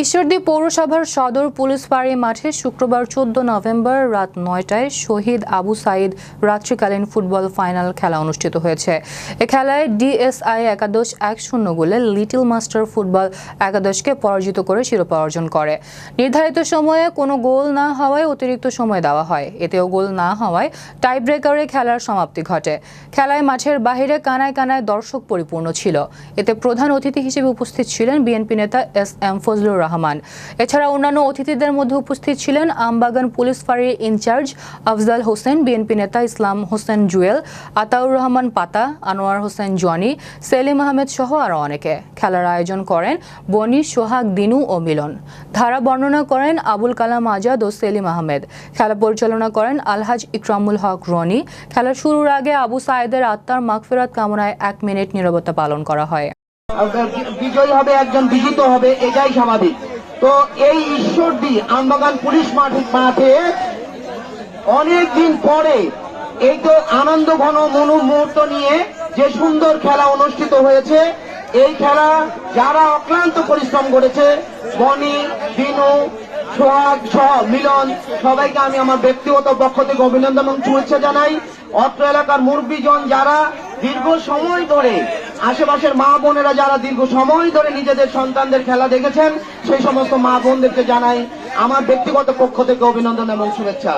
ঈশ্বরদী পৌরসভার সদর পুলিশ ফাঁড়ি মাঠে শুক্রবার চোদ্দ নভেম্বর রাত নয়টায় শহীদ আবু সাইদ রাত্রিকালীন ফুটবল ফাইনাল খেলা অনুষ্ঠিত হয়েছে। এ খেলায় ডিএসআই একাদশ এক শূন্য গোলে লিটল মাস্টার ফুটবল একাদশকে পরাজিত করে শিরোপা অর্জন করে। নির্ধারিত সময়ে কোনো গোল না হওয়ায় অতিরিক্ত সময় দেওয়া হয়। এতেও গোল না হওয়ায় টাই ব্রেকারে খেলার সমাপ্তি ঘটে। খেলায় মাঠের বাইরে কানায় কানায় দর্শক পরিপূর্ণ ছিল। এতে প্রধান অতিথি হিসেবে উপস্থিত ছিলেন বিএনপি নেতা এস এম ফজলুর রহমান। এছাড়া অন্যান্য অতিথিদের মধ্যে উপস্থিত ছিলেন আমবাগান পুলিশ ফাঁড়ির in charge Afzal Hossain, BNP নেতা ইসলাম হোসেন জুয়েল, আতাউর রহমান পাতা, আনোয়ার হোসেন জনি সেলিম আহমেদ সহ আরও অনেকে। খেলার আয়োজন করেন বনি সোহাগ, দিনু ও মিলন। ধারা বর্ণনা করেন আবুল কালাম আজাদ ও সেলিম আহমেদ। খেলা পরিচালনা করেন আলহাজ ইকরামুল হক রনি। খেলা শুরুর আগে আবু সাইদের আত্মার মাগফিরাত কামনায় এক মিনিট নীরবতা পালন করা হয়। বিজয়ী হবে একজন, বিজিত হবে, এটাই স্বাভাবিক। তো এই ঈশ্বরদী আমবাগান পুলিশ মাঠ মাঠে অনেক দিন পরে এই তো আনন্দ ঘন মনু মুহূর্ত নিয়ে যে সুন্দর খেলা অনুষ্ঠিত হয়েছে, এই খেলা যারা অক্লান্ত পরিশ্রম করেছে, বনি দিনু সোহাগ সহ মিলন, সবাইকে আমি আমার ব্যক্তিগত পক্ষ থেকে অভিনন্দন এবং শুভেচ্ছা জানাই। অত্র এলাকার মুরব্বীজন যারা দীর্ঘ সময় ধরে আশেপাশের মা বোনেরা যারা দীর্ঘ সময় ধরে নিজেদের সন্তানদের খেলা দেখেছেন, সেই সমস্ত মা বোনদেরকে জানাই আমার ব্যক্তিগত পক্ষ থেকে অভিনন্দন এবং শুভেচ্ছা।